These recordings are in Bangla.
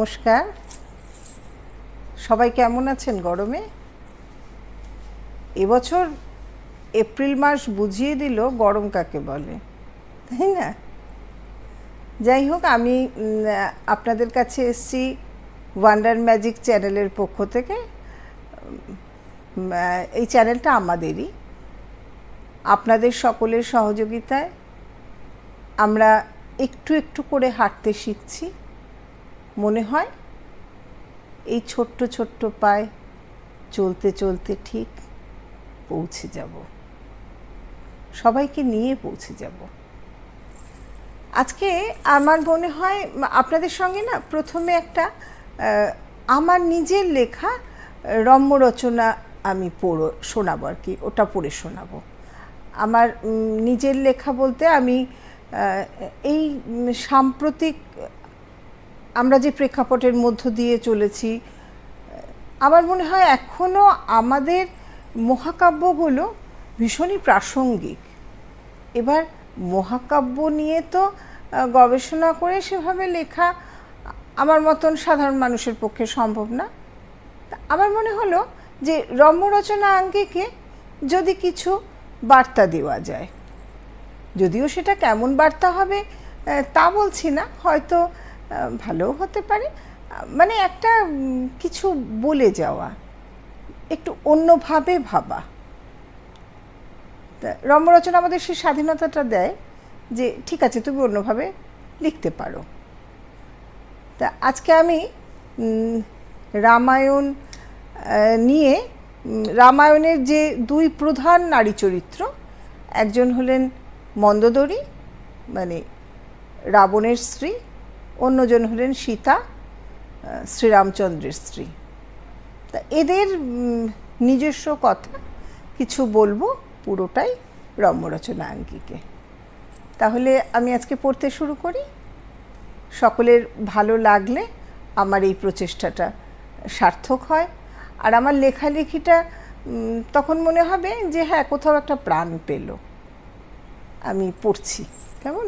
নমস্কার। সবাই কেমন আছেন গরমে? এবছর এপ্রিল মাস বুঝিয়ে দিল গরম কাকে বলে, তাই না? যাই হোক, আমি আপনাদের কাছে এসছি ওয়ান্ডার ম্যাজিক চ্যানেলের পক্ষ থেকে। এই চ্যানেলটা আমাদেরই। আপনাদের সকলের সহযোগিতায় আমরা একটু একটু করে হাঁটতে শিখছি। মনে হয়? এই ছোট্ট ছোট্ট পায়ে চলতে চলতে ঠিক পৌঁছে যাব। সবাইকে নিয়ে পৌঁছে যাব। আজকে আমার মনে হয় আপনাদের সঙ্গে না প্রথমে একটা আমার নিজের লেখা, রম্য রচনা আমি পড়ো, শোনাবো আর কি, ওটা পড়ে শোনাবো। আমার নিজের লেখা বলতে আমি এই সাম্প্রতিক আমরা যে প্রেক্ষাপটের মধ্য দিয়ে চলেছি, আমার মনে হয় এখনও আমাদের মহাকাব্যগুলো ভীষণই প্রাসঙ্গিক। এবার মহাকাব্য নিয়ে তো গবেষণা করে সেভাবে লেখা আমার মতন সাধারণ মানুষের পক্ষে সম্ভব না। আমার মনে হলো যে রম্যরচনা আঙ্গিকে যদি কিছু বার্তা দেওয়া যায়, যদিও সেটা কেমন বার্তা হবে তা বলছি না। হয়তো ভালোও হতে পারে। মানে একটা কিছু বলে যাওয়া, একটু অন্যভাবে ভাবা। তা রম্যরচনা আমাদের সেই স্বাধীনতাটা দেয় যে, ঠিক আছে, তুমি অন্যভাবে লিখতে পারো। তা আজকে আমি রামায়ণ নিয়ে রামায়ণের যে দুই প্রধান নারী চরিত্র, একজন হলেন মন্দোদরী মানে রাবণের স্ত্রী অন্যজন হলেন সীতা শ্রীরামচন্দ্রের স্ত্রী। তা এদের নিজস্ব কথা কিছু বলব পুরোটাই রম্যরচনা আঙ্কিকে তাহলে আমি আজকে পড়তে শুরু করি। সকলের ভালো লাগলে আমার এই প্রচেষ্টাটা সার্থক হয়। আর আমার লেখালেখিটা তখন মনে হবে যে হ্যাঁ কোথাও একটা প্রাণ পেল। আমি পড়ছি, কেমন?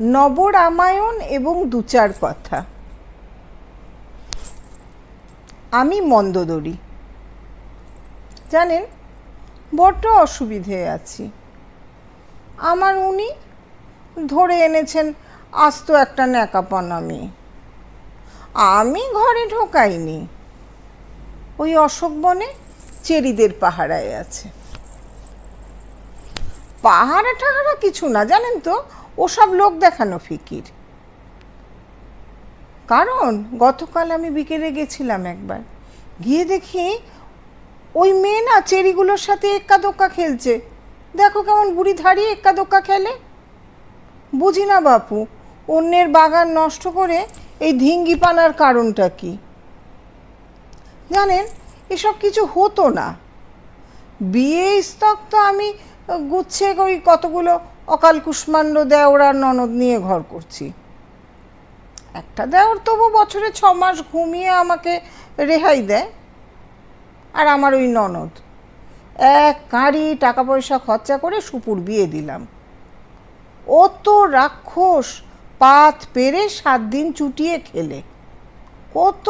নবরামায়ণ এবং দু চার কথা। আমি মন্দোদরী। জানেন, বড্ড অসুবিধে আছি। আমার উনি ধরে এনেছেন আস্ত একটা ন্যাকাপনা মেয়ে। আমি ঘরে ঢোকাইনি। ওই অশোক বনে চেরিদের পাহারায় আছে। পাহারা টাহারা কিছু না, জানেন তো? ওসব লোক দেখানো ফিকির। কারণ গতকাল আমি বিকেলে গেছিলাম একবার। গিয়ে দেখি ওই মেয়ে না চেরিগুলোর সাথে এক্কা দোক্কা খেলছে। দেখো কেমন বুড়ি ধাড়ি এক্কা দোক্কা খেলে। বুঝি না বাপু, অন্যের বাগান নষ্ট করে এই ধিঙ্গি পানার কারণটা কি? জানেন, এসব কিছু হতো না। বিয়ে স্তক তো আমি গুচ্ছে ওই কতগুলো অকাল কুষ্মাণ্ড দেওরার ননদ নিয়ে ঘর করছি। একটা দেওর তবু বছরে ছ মাস ঘুমিয়ে আমাকে রেহাই দেয়, আর আমার ওই ননদ। এক কাঁড়ি টাকা পয়সা খরচা করে সুপুর বিয়ে দিলাম। ও তো রাক্ষস পাত পেরে সাত দিন চুটিয়ে খেলে। কত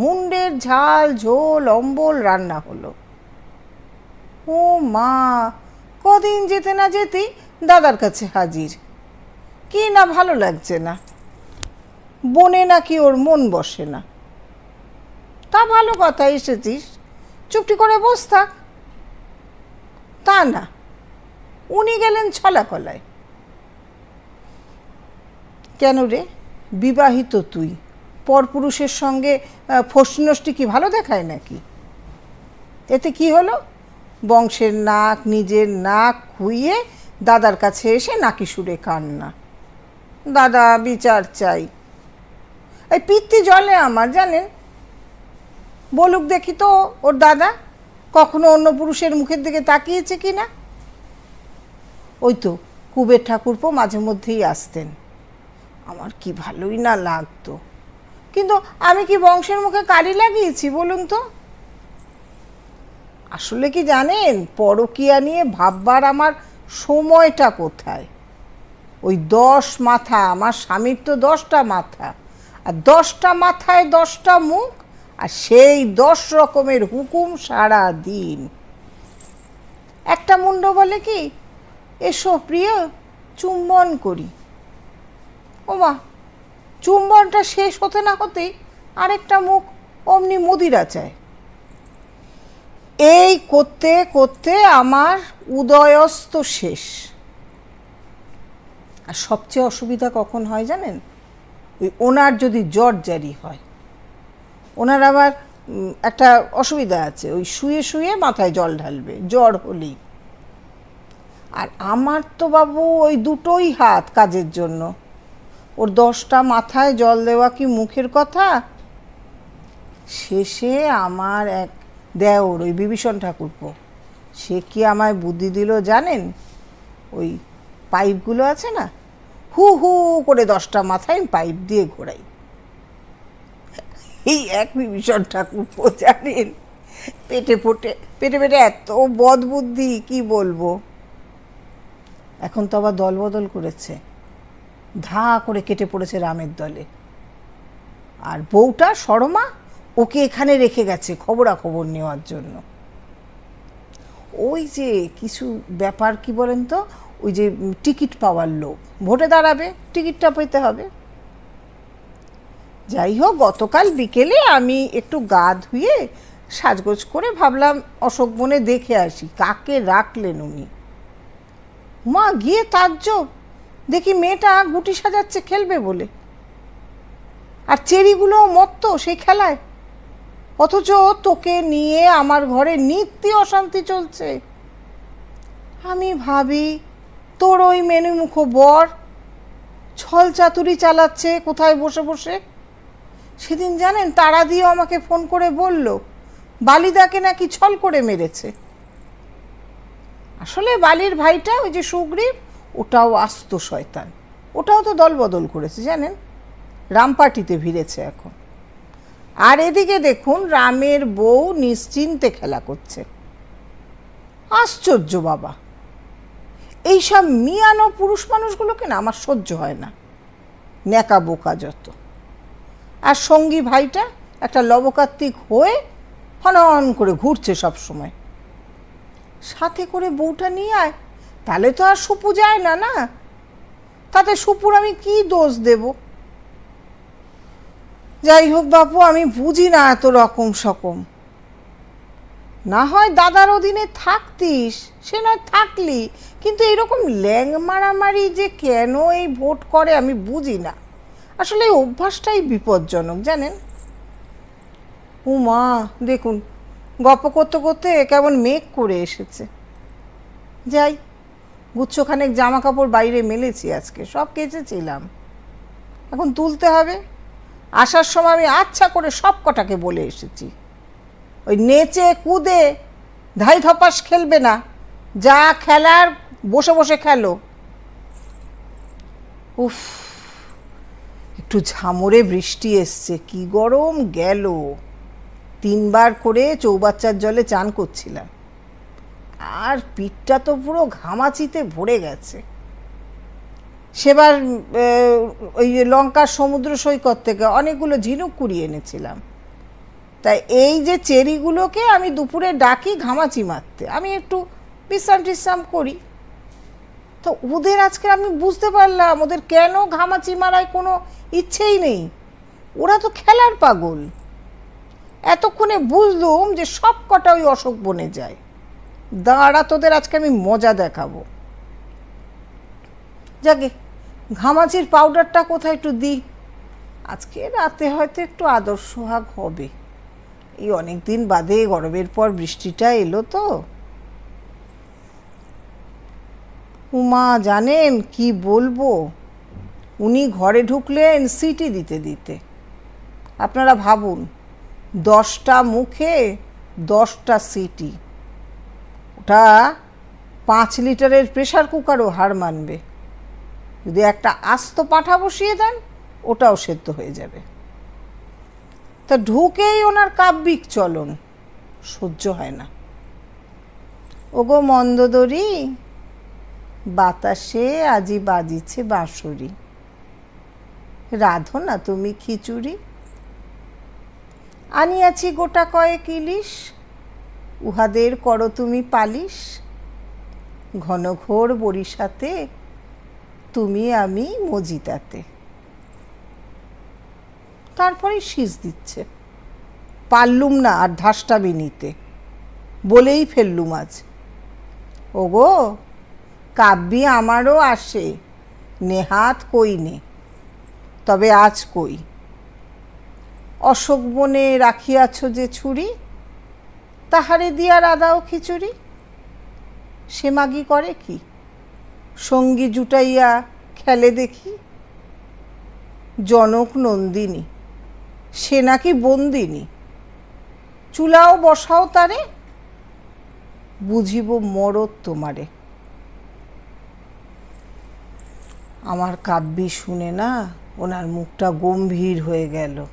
মুন্ডের ঝাল, ঝোল, অম্বল রান্না হলো। ও মা, কদিন যেতে না যেতেই দাদার কাছে হাজির। কি না ভালো লাগছে না। বনে নাকি ওর মন বসে না। তা ভালো কথা এসেছিস। চুপটি করে বস থাক। তা না উনি গেলেন ছলাকলায়। কেন রে? বিবাহিত তুই। পরপুরুষের সঙ্গে আহ, ফষ্টিনষ্টি কি ভালো দেখায় নাকি? এতে কি হলো? বংশের নাক নিজের নাক খুইয়ে দাদার কাছে এসে নাকি সুরে কান্না। দাদা, বিচার চাই। এই পিত্তি জলে আমার, জানেন? বলুক দেখি তো, ওর দাদা কখনো অন্য পুরুষের মুখের দিকে তাকিয়েছে কি না ওই তো কুবের ঠাকুরপো মাঝে মধ্যেই আসতেন। আমার কি ভালোই না লাগতো। কিন্তু আমি কি বংশের মুখে কালি লাগিয়েছি, বলুন তো? আসলে কি জানেন, পরকিয়া নিয়ে ভাববার আমার সময়টা কোথায়? ওই দশ মাথা, আমার স্বামীর তো দশটা মাথা। আর দশটা মাথায় দশটা মুখ, আর সেই দশ রকমের হুকুম সারা দিন একটা মুন্ড বলে কি, এসো প্রিয়, চুম্বন করি। ও ওমা চুম্বনটা শেষ হতে না হতেই আরেকটা মুখ অমনি মদিরা চায়। এই করতে করতে আমার উদয়স্ত শেষ। আর সবচেয়ে অসুবিধা কখন হয় জানেন? ওই ওনার যদি জ্বর জারি হয়, ওনার আবার একটা অসুবিধা আছে, ওই শুয়ে শুয়ে মাথায় জল ঢালবে, জ্বর হলেই। আর আমার তো বাবু ওই দুটোই হাত কাজের জন্য। ওর দশটা মাথায় জল দেওয়া কি মুখের কথা? শেষে আমার এক দেওর, ওই বিভীষণ ঠাকুরপো। সে কি আমায় বুদ্ধি দিল জানেন? ওই পাইপগুলো আছে না? হু হু করে দশটা মাথায় পাইপ দিয়ে ঘোরাই। এই এক বিভীষণ ঠাকুরপো জানেন? পেটে পোটে পেটে পেটে এত বদ বুদ্ধি, কি বলব? এখন তো আবার দল বদল করেছে। ধা করে কেটে পড়েছে রামের দলে। আর বউটা সরমা ওকে এখানে রেখে গেছে খবরাখবর নেওয়ার জন্য। ওই যে কিছু ব্যাপার কি বলেন তো? ওই যে টিকিট পাওয়ার লোক। ভোটে দাঁড়াবে, টিকিটটা পেতে হবে। যাই হোক, গতকাল বিকেলে আমি একটু গা ধুয়ে সাজগোজ করে ভাবলাম, অশোক বনে দেখে আসি, কাকে রাখলেন উনি? মা, গিয়ে তাজ্জব, দেখি মেয়েটা গুটি সাজাচ্ছে, খেলবে বলে। আর চেরিগুলো মত্ত সেই খেলায়। অথচ তোকে নিয়ে আমার ঘরে নিত্য অশান্তি চলছে। আমি ভাবি, তোর ওই মেনুমুখ বর ছল চাতুরি চালাচ্ছে কোথায় বসে বসে? সেদিন জানেন, তারা দিয়ে আমাকে ফোন করে বলল, বালিদাকে নাকি ছল করে মেরেছে। আসলে বালির ভাইটা ওই যে সুগ্রীব, ওটাও আস্ত শয়তান। ওটাও তো দলবদল করেছে, জানেন? রামপাটিতে ভিড়েছে এখন। আর এদিকে দেখুন, রামের বউ নিশ্চিন্তে খেলা করছে। আশ্চর্য বাবা। এইসব মিয়ানো পুরুষ মানুষগুলোকে না আমার সহ্য হয় না। ন্যাকা বোকা যত। আর সঙ্গী ভাইটা একটা লবকার্তিক হয়ে হনন করে ঘুরছে সব সময়। সাথে করে বউটা নিয়ে আয়, তাহলে তো আর সুপু যায় না না? তাতে সুপুর আমি কি দোষ দেব? যাই হোক বাপু, আমি বুঝি না এত রকম সকম। না হয় দাদার অধীনে থাকতিস, সে নয় থাকলি, কিন্তু এরকম ল্যাং মারামারি যে কেন এই ভোট করে আমি বুঝি না। আসলে এই অভ্যাসটাই বিপজ্জনক, জানেন? উমা, দেখুন গপ করতে করতে কেমন মেঘ করে এসেছে। যাই, গুচ্ছখানেক জামা কাপড় বাইরে মেলেছি আজকে, সব কেচেছিলাম। এখন তুলতে হবে। আসার সময় আমি আচ্ছা করে সব কটাকে বলে এসেছি। ওই নেচে কুদে ধাই ধপাস খেলবে না, যা খেলার বসে বসে খেলো। উফ, একটু ঝামরে বৃষ্টি এসছে, কি গরম গেল। তিনবার করে চৌবাচ্চার জলে চান করছিলাম। আর পিঠটা তো পুরো ঘামাচিতে ভরে গেছে। সেবার ওই লঙ্কার সমুদ্র সৈকত থেকে অনেকগুলো ঝিনুক কুড়িয়ে এনেছিলাম। তাই এই যে চেরিগুলোকে আমি দুপুরে ডাকি ঘামাচি মারতে, আমি একটু বিশ্রাম টিশ্রাম করি। তো ওদের আজকে আমি বুঝতে পারলাম, ওদের কেন ঘামাচি মারায় কোনো ইচ্ছেই নেই। ওরা তো খেলার পাগল। এতক্ষণে বুঝলুম যে সব কটা ওই অশোক বনে যায়। দাঁড়া, তোদের আজকে আমি মজা দেখাবো। যাকে ঘামাচির পাউডারটা কোথায় একটু দিই আজকে রাতে হয়তো একটু আদর্শ সোহাগ হবে। এই অনেক দিন বাদে গরমের পর বৃষ্টিটা এলো তো। উমা জানেন কি বলব? উনি ঘরে ঢুকলেন সিটি দিতে দিতে। আপনারা ভাবুন, দশটা মুখে দশটা সিটি। ওটা পাঁচ লিটারের প্রেশার কুকারও হার মানবে। যদি একটা আস্ত পাঠা বসিয়ে দেন, ওটাও সেদ্ধ হয়ে যাবে। তা ঢুকেই ওনার কাব্যিক চলন, সহ্য হয় না। ওগো মন্দদরি, বাতাসে আজি বাজিছে বাঁশরি। রাধো না তুমি খিচুড়ি। আনিয়াছি গোটা কয়েক ইলিশ, উহাদের করো তুমি পালিশ। ঘন ঘোর বরিশাতে তুমি, আমি মজিদাতে। তারপরে শীষ দিচ্ছে। পারলুম না আর ধাসটাবি নিতে। বলেই ফেললুম আজ। ওগো, কাব্যি আমারও আসে, নেহাত কই নে? তবে আজ কই? অশোক বনে রাখিয়াছ যে ছুরি, তাহারে দিয়া রাদাও খিচুড়ি। সে মাগি করে কি? সঙ্গী জুটাইয়া খেলে দেখি জনক নন্দিনী, সে নাকি বন্দিনী। চুলাও বসাও তারে, বুঝিব মরদ তোমারে। আমার কাব্যি শুনে না ওনার মুখটা গম্ভীর হয়ে গেল।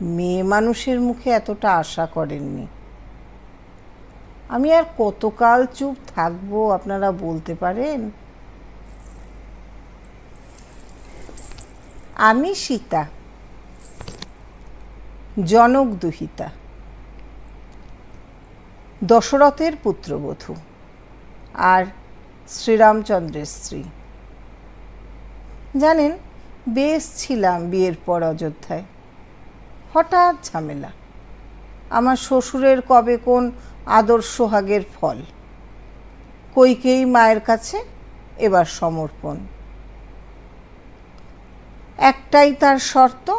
মেয়ে মানুষের মুখে এতটা আশা করেননি। আমি আর কতকাল চুপ থাকব, আপনারা বলতে পারেন? আমি সীতা, জনক দুহিতা, দশরথের পুত্রবধূ আর শ্রীরামচন্দ্রের স্ত্রী। জানেন, বেশ ছিলাম বিয়ের পর অযোধ্যায়। হঠাৎ ঝামেলা। আমার শ্বশুরের কবে কোন আদর্শ সোহাগের ফল। কৈকেই মায়ের কাছে এবার সমর্পণ। একটাই তার শর্ত,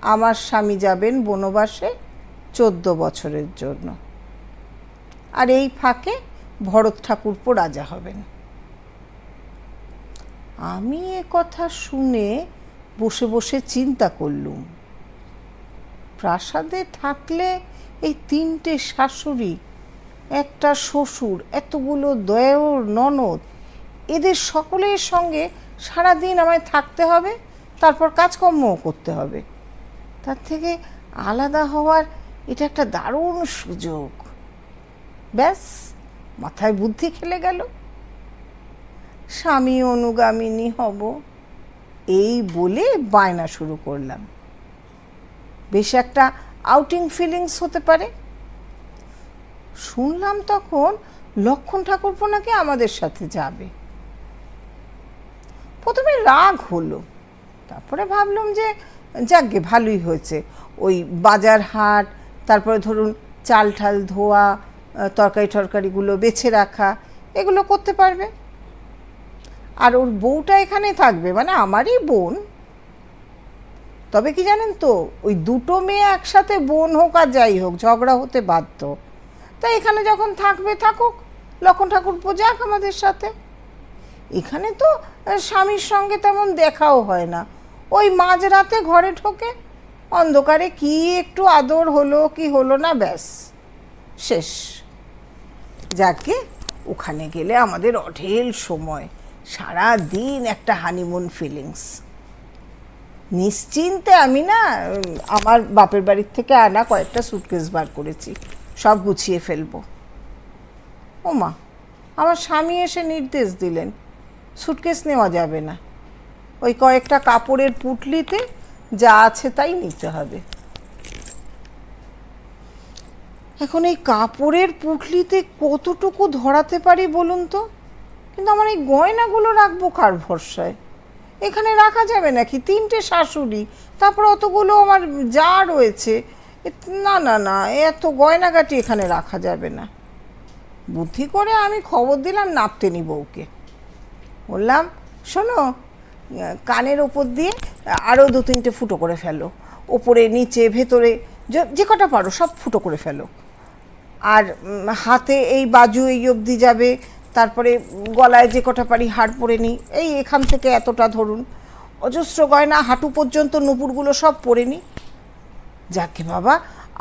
আমার স্বামী যাবেন বনবাসে চোদ্দ বছরের জন্য। আর এই ফাঁকে ভরত ঠাকুরপো রাজা হবেন। আমি এ কথা শুনে বসে বসে চিন্তা করলুম। প্রাসাদে থাকলে এই তিনটে শাশুড়ি একটা শ্বশুর, এতগুলো দয়ার ননদ, এদের সকলের সঙ্গে সারাদিন আমায় থাকতে হবে, তারপর কাজকর্মও করতে হবে। তার থেকে আলাদা হওয়ার এটা একটা দারুণ সুযোগ। ব্যাস, মাথায় বুদ্ধি খেলে গেল। স্বামী অনুগামিনী হব, এই বলে বায়না শুরু করলাম। বেশ একটা আউটিং ফিলিংস হতে পারে। শুনলাম তখন লক্ষণ ঠাকুরপো নাকি আমাদের সাথে যাবে। প্রথমে রাগ হলো, তারপরে ভাবলাম যে, যাকগে, ভালোই হয়েছে। ওই বাজার হাট, তারপরে ধরুন চাল ঠাল ধোয়া তরকারি টরকারিগুলো বেছে রাখা, এগুলো করতে পারবে। আর ওর বউটা এখানে থাকবে মানে আমারই বোন। তবে কি জানেন তো, ওই দুটো মেয়ে একসাথে বোন হোক আর যাই হোক, ঝগড়া হতে বাধ্য। তাই এখানে যখন থাকবে, থাকুক। লক্ষণ ঠাকুর যাক আমাদের সাথে। এখানে তো স্বামীর সঙ্গে তেমন দেখাও হয় না। ওই মাঝরাতে ঘরে ঢোকে, অন্ধকারে কি একটু আদর হলো, কি হলো না, ব্যাস, শেষ। যাকে ওখানে গেলে আমাদের অঢেল সময় সারা দিন একটা হানিমুন ফিলিংস নিশ্চিন্তে আমি না আমার বাপের বাড়ির থেকে আনা কয়েকটা সুটকেস বার করেছি। সব গুছিয়ে ফেলব। ওমা, আমার স্বামী এসে নির্দেশ দিলেন সুটকেস নেওয়া যাবে না। ওই কয়েকটা কাপড়ের পুটলিতে যা আছে তাই নিতে হবে। এখন এই কাপড়ের পুটলিতে কতটুকু ধরাতে পারি বলুন তো? কিন্তু আমার এই গয়নাগুলো রাখব কার ভরসায়? এখানে রাখা যাবে নাকি? তিনটে শাশুড়ি, তারপর অতগুলো আমার যা রয়েছে না না না এত গয়নাগাটি এখানে রাখা যাবে না। বুদ্ধি করে আমি খবর দিলাম নাপতেনি বউকে। বললাম, শোনো কানের ওপর দিয়ে আরও দু তিনটে ফুটো করে ফেলো। ওপরে, নিচে, ভেতরে, যে কটা পারো, সব ফুটো করে ফেলো। আর হাতে এই বাজু এই অবধি যাবে, তারপরে গলায় যে কটা পারি হাড় পরে নিই এই এখান থেকে এতটা ধরুন। অজস্র গয়না, হাঁটু পর্যন্ত নুপুরগুলো সব পরে নিই যাকে বাবা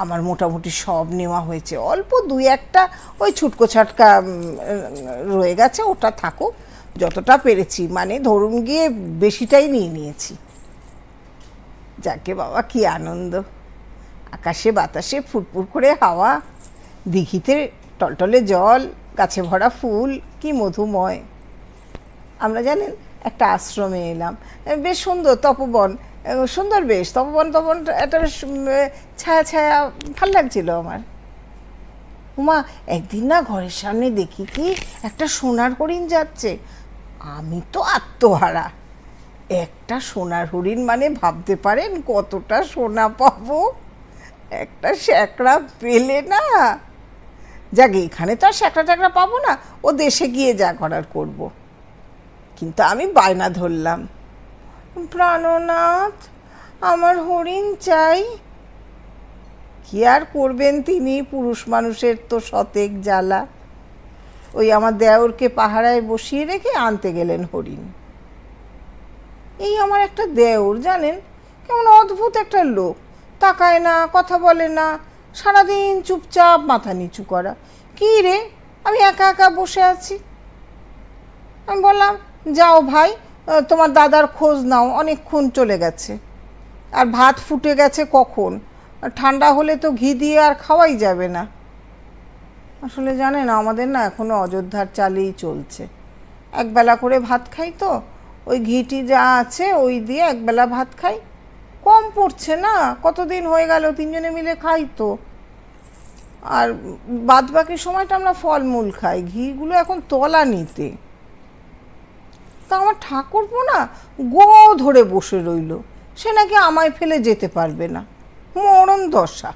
আমার মোটামুটি সব নেওয়া হয়েছে। অল্প দুই একটা ওই ছুটকো ছাটকা রয়ে গেছে, ওটা থাকুক। যতটা পেরেছি মানে ধরুন গিয়ে বেশিটাই নিয়ে নিয়েছি। যাকে বাবা কি আনন্দ। আকাশে বাতাসে ফুটফুট করে হাওয়া, দিঘিতে টলটলে জল, গাছে ভরা ফুল, কি মধুময়। আমরা জানেন, একটা আশ্রমে এলাম। বেশ সুন্দর তপবন। সুন্দর বেশ। তপবন তপন, একটা ছায়া ছায়া, ভালো লাগছিল আমার। উমা, একদিন না ঘরের সামনে দেখি কি একটা সোনার হরিণ যাচ্ছে। আমি তো আত্মহারা। একটা সোনার হরিণ মানে ভাবতে পারেন কতটা সোনা পাবো? একটা শ্যাকড়া পেলে না। যাক, এখানে তো আর শ্যাকড়া ট্যাকড়া পাবো না। ও দেশে গিয়ে যা করার করব। কিন্তু আমি বায়না ধরলাম। প্রাণনাথ, আমার হরিণ চাই। কি আর করবেন তিনি, পুরুষ মানুষের তো শতেক জ্বালা। ওই আমার দেওরকে পাহারায় বসিয়ে রেখে আনতে গেলেন হরিণ। এই আমার একটা দেওর, জানেন? কেমন অদ্ভুত একটা লোক। তাকায় না, কথা বলে না। সারাদিন চুপচাপ মাথা নিচু করা। কী রে, আমি একা একা বসে আছি। আমি বললাম, যাও ভাই তোমার দাদার খোঁজ নাও, অনেকক্ষণ চলে গেছে। আর ভাত ফুটে গেছে কখন? ঠান্ডা হলে তো ঘি দিয়ে আর খাওয়াই যাবে না। আসলে জানেন, আমাদের না এখনও অযোধ্যার চালেই চলছে। একবেলা করে ভাত খাই তো, ওই ঘিটি যা আছে ওই দিয়ে একবেলা ভাত খাই। কম পড়ছে না, কতদিন হয়ে গেল তিনজনে মিলে খাই তো। আর বাদ বাকি সময়টা আমরা ফলমূল খাই, ঘিগুলো এখন তলা নিতে। তা আমার ঠাকুরপো না গো ধরে বসে রইল। সে নাকি আমায় ফেলে যেতে পারবে না। মরণ দশা।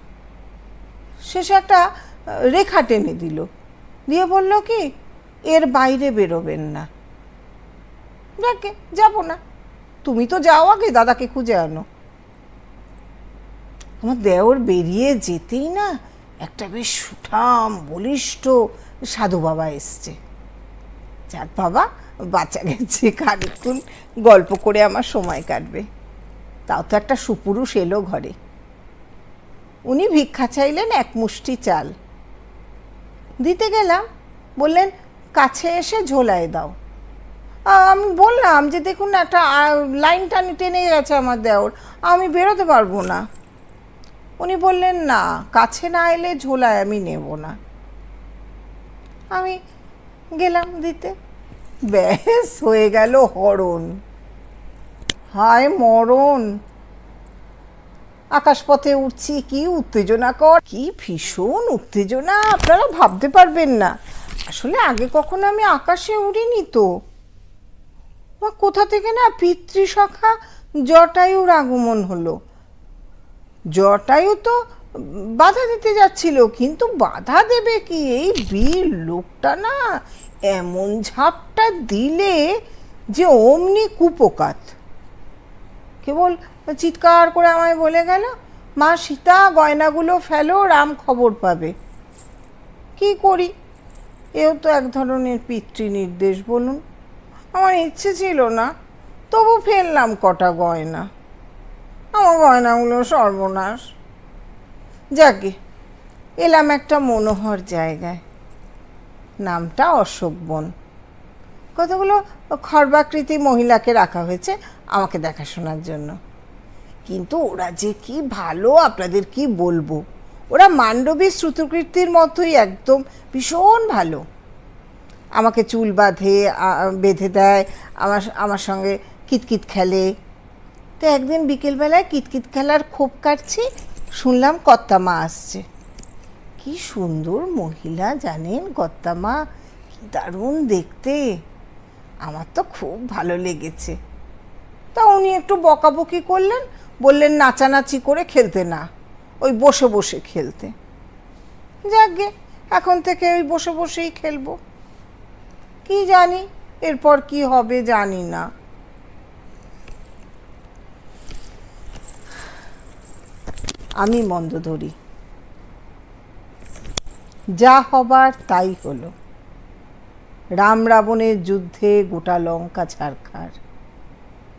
শেষে একটা রেখা টেনে দিল। দিয়ে বলল কি, এর বাইরে বেরোবেন না। যাকে, যাব না। তুমি তো যাও আগে, দাদাকে খুঁজে আনো। আমার দেওর বেরিয়ে যেতেই না একটা বেশ সুঠাম, বলিষ্ঠ সাধু বাবা এসছে। যাক বাবা বাচ্চা গেছে খানিক্ষণ গল্প করে আমার সময় কাটবে। তাও তো একটা সুপুরুষ এলো ঘরে। উনি ভিক্ষা চাইলেন এক মুষ্টি চাল। দিতে গেলাম, বললেন, কাছে এসে ঝোলায় দাও। আমি বললাম যে, দেখুন একটা লাইন টানি টেনে গেছে আমার দেওর, আমি বেরোতে পারব না। উনি বললেন, না, কাছে না এলে ঝোলায় আমি নেব না। আমি গেলাম দিতে। ব্যাস, হয়ে গেল হরণ। হায় মরণ। আকাশপথে উঠছি, কি উত্তেজনা কর। কি ভীষণ উত্তেজনা, আপনারা ভাবতে পারবেন না। আসলে আগে কখনো আমি আকাশে উড়িনি তো। বা কোথা থেকে না পিতৃসখা জটায়ুর আগমন হলো। জটায়ু তো বাধা দিতে যাচ্ছিল, কিন্তু বাধা দেবে কি? এই বীর লোকটা না এমন ঝাপটা দিলে যে অমনি কুপকাত। কেবল চিৎকার করে আমায় বলে গেল, মা সীতা, গয়নাগুলো ফেলো, রাম খবর পাবে। কি করি? এও তো এক ধরনের পিতৃ নির্দেশ বলুন। আমার ইচ্ছে ছিল না, তবু ফেললাম কটা গয়না। আমার গয়নাগুলো সর্বনাশ। যাকে, এলাম একটা মনোহর জায়গায়। নামটা অশোক বন। কতগুলো খর্বাকৃতি মহিলাকে রাখা হয়েছে আমাকে দেখাশোনার জন্য। কিন্তু ওরা যে কি ভালো, আপনাদের কি বলব? ওরা মান্ডবী শ্রুতকীর্তির মতোই একদম ভীষণ ভালো। আমাকে চুল বাঁধে বেঁধে দেয়, আমার আমার সঙ্গে কিতকিত খেলে। তো একদিন বিকেলবেলায় কিতকিত খেলার খোপ কাটছি, শুনলাম কর্তামা আসছে। কি সুন্দর মহিলা জানেন কর্তামা কি দারুণ দেখতে। আমার তো খুব ভালো লেগেছে। তা উনি একটু বকাবকি করলেন, বললেন নাচানাচি করে খেলতে না, ওই বসে বসে খেলতে। যাকগে, এখন থেকে ওই বসে বসেই খেলব। কি জানি, এরপর কি হবে জানি না। আমি মন্দ ধরি। যা হবার তাই হলো। রাম রাবণের যুদ্ধে গোটা লঙ্কা ছারখার।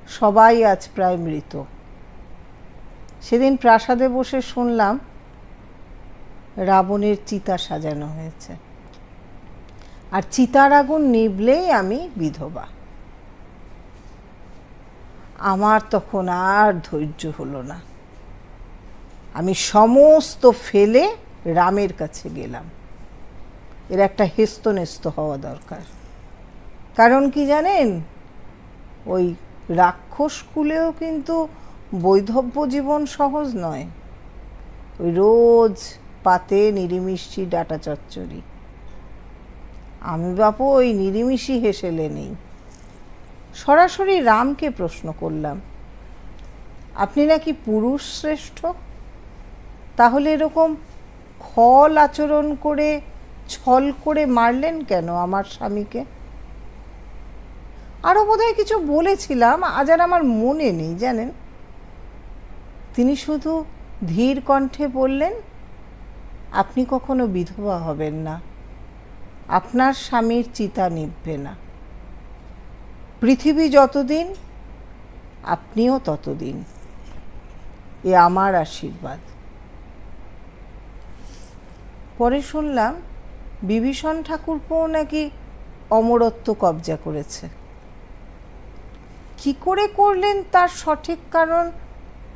সবাই আজ প্রায় মৃত। সেদিন প্রাসাদে বসে শুনলাম, রাবণের চিতা সাজানো হয়েছে। আর চিতার আগুন নিবলেই আমি বিধবা। আমার তখন আর ধৈর্য হলো না। আমি সমস্ত ফেলে রামের কাছে গেলাম। এর একটা হেস্তনেস্ত হওয়া দরকার। কারণ কি জানেন? ওই রাক্ষস কুলেও কিন্তু বৈধব্য জীবন সহজ নয়। ওই রোজ পাতে নিরিমিষ্টি ডাটা চচ্চড়ি। আমি বাপু, ওই নিরিমিষি হেসেলে নেই। সরাসরি রামকে প্রশ্ন করলাম, আপনি নাকি পুরুষ শ্রেষ্ঠ? তাহলে এরকম খল আচরণ করে, ছল করে মারলেন কেন আমার স্বামীকে? আরও বোধহয় কিছু বলেছিলাম, আজ আর আমার মনে নেই, জানেন? তিনি শুধু ধীর কণ্ঠে বললেন, আপনি কখনো বিধবা হবেন না। আপনার স্বামীর চিতা নিভবে না। পৃথিবী যতদিন, আপনিও ততদিন। এ আমার আশীর্বাদ। পরে শুনলাম বিভীষণ ঠাকুরপোও নাকি অমরত্ব কবজা করেছে। কি করে করলেন তার সঠিক কারণ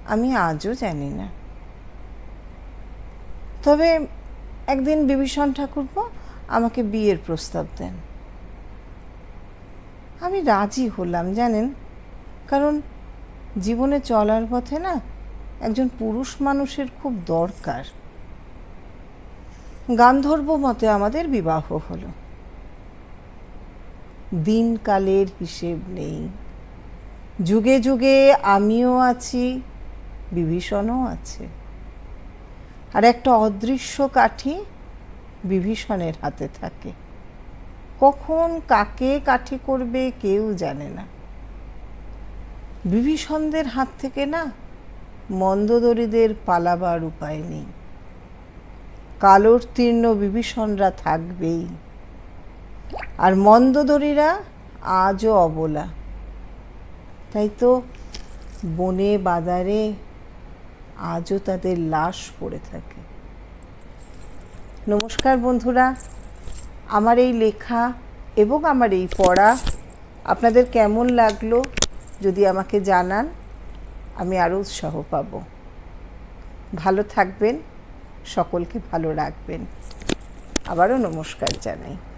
আমি আজও জানি না। তবে একদিন বিভীষণ ঠাকুরপো আমাকে বিয়ের প্রস্তাব দেন। আমি রাজি হলাম, জানেন? কারণ জীবনে চলার পথে না একজন পুরুষ মানুষের খুব দরকার। গান্ধর্ব মতে আমাদের বিবাহ হলো। দিনকালের হিসেব নেই। যুগে যুগে আমিও আছি, বিভীষণও আছে। আর একটা অদৃশ্য কাঠি বিভীষণের হাতে থাকে। কখন কাকে কাঠি করবে কেউ জানে না। বিভীষণদের হাত থেকে না মন্দদরীদের পালাবার উপায় নেই। কালোত্তীর্ণ বিভীষণরা থাকবেই। আর মন্দদরীরা আজও অবলা। তাই তো বনে বাজারে আজও তাদের লাশ পড়ে থাকে। নমস্কার বন্ধুরা, আমার এই লেখা এবং আমার এই পড়া আপনাদের কেমন লাগল যদি আমাকে জানান, আমি আরও উৎসাহ পাব। ভালো থাকবেন সকলকে ভালো রাখবেন। আবারও নমস্কার জানাই।